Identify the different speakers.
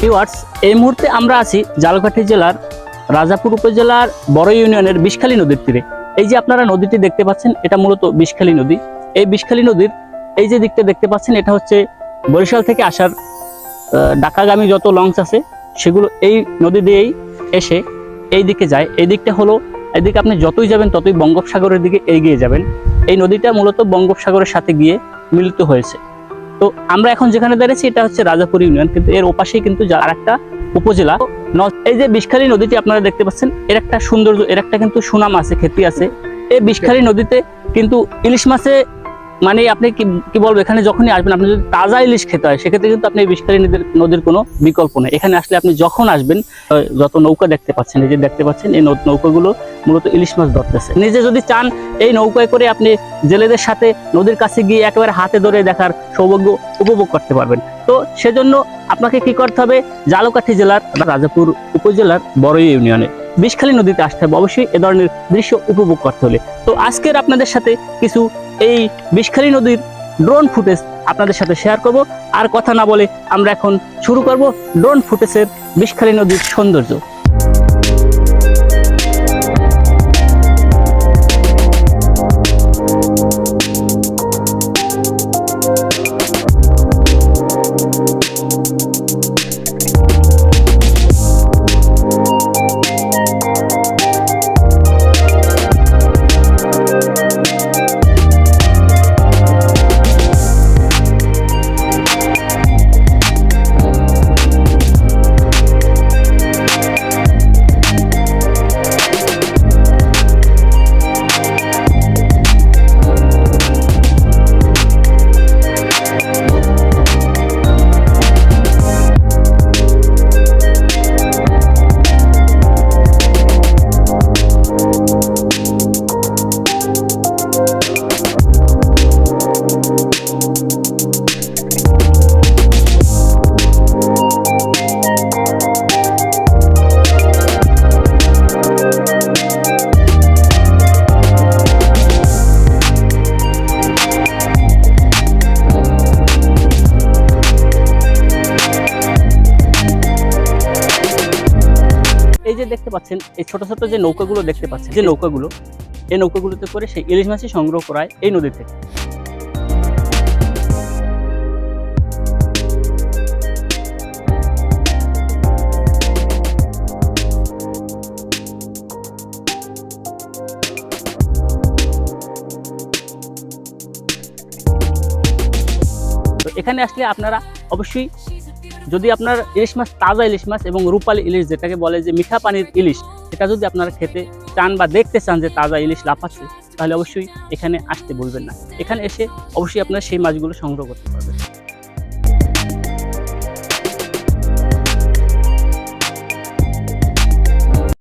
Speaker 1: Viewers এই মুহূর্তে আমরা আছি জালঘাটি জেলার রাজাপুর উপজেলার বড় ইউনিয়নের বিষখালী নদীর তীরে। এই যে আপনারা নদীটি দেখতে পাচ্ছেন এটা মূলত বিষখালী নদী। এই বিষখালী নদীর এই যে দিকটা দেখতে পাচ্ছেন এটা হচ্ছে বরিশাল থেকে আসার আহ, ঢাকাগামী যত লঞ্চ আছে সেগুলো এই নদী দিয়েই এসে এই দিকে যায়। এই দিকটা হলো এদিকে আপনি যতই যাবেন ততই বঙ্গোপসাগরের দিকে এগিয়ে যাবেন। এই নদীটা মূলত বঙ্গোপসাগরের সাথে গিয়ে মিলিত হয়েছে। তো আমরা এখন যেখানে দাঁড়িয়েছি, এটা হচ্ছে রাজাপুর ইউনিয়ন, কিন্তু এর ওপাশেই কিন্তু আর একটা উপজেলা। এই যে বিষখালী নদীটি আপনারা দেখতে পাচ্ছেন, এর একটা সৌন্দর্য, এর একটা কিন্তু সুনাম আছে, খ্যাতি আছে। এই বিষখালী নদীতে কিন্তু ইলিশ মাছে মানে আপনি কি বলব, এখানে যখনই আসবেন, আপনি যদি তাজা ইলিশ খেতে হয়, সেক্ষেত্রে কিন্তু আপনি বিষখালী নদীর নদীর কোনো বিকল্প নেই। এখানে আসলে আপনি যখন আসবেন যত নৌকা দেখতে পাচ্ছেন, এই যে দেখতে পাচ্ছেন, এই নৌকাগুলো মূলত ইলিশ মাছ ধরতেছে। নিজে যদি চান, এই নৌকায় করে আপনি জেলেদের সাথে নদীর কাছে গিয়ে একেবারে হাতে ধরে দেখার সৌভাগ্য উপভোগ করতে পারবেন। তো সেজন্য আপনাকে কি করতে হবে, জালকাঠি জেলার, রাজাপুর উপজেলার বড় ইউনিয়নে বিষখালী নদীতে আসতে হবে। অবশ্যই এ ধরনের দৃশ্য উপভোগ করতে হলে। তো আজকের আপনাদের সাথে কিছু এই বিষখালী নদীর ড্রোন ফুটেজ আপনাদের সাথে শেয়ার করব। আর কথা না বলে আমরা এখন শুরু করব ড্রোন ফুটেজের বিষখালী নদীর সৌন্দর্য। এই যে দেখতে পাচ্ছেন, এই ছোট ছোট যে নৌকাগুলো দেখতে পাচ্ছেন, যে নৌকাগুলো, এই নৌকাগুলোতে করে সেই ইলিশ মাছই সংগ্রহ করায় এই নদী থেকে এখানে আসলে আপনারা অবশ্যই যদি আপনার ইলিশ মাছ, তাজা ইলিশ মাছ এবং রূপালী ইলিশ যেটাকে বলে যে মিঠা পানির ইলিশ, সেটা যদি আপনারা খেতে চান বা দেখতে চান যে তাজা ইলিশ লাফাচ্ছে তাহলে অবশ্যই এখানে আসতে বলবেন না। এখানে এসে অবশ্যই আপনারা সেই মাছগুলো সংগ্রহ করতে পারবেন।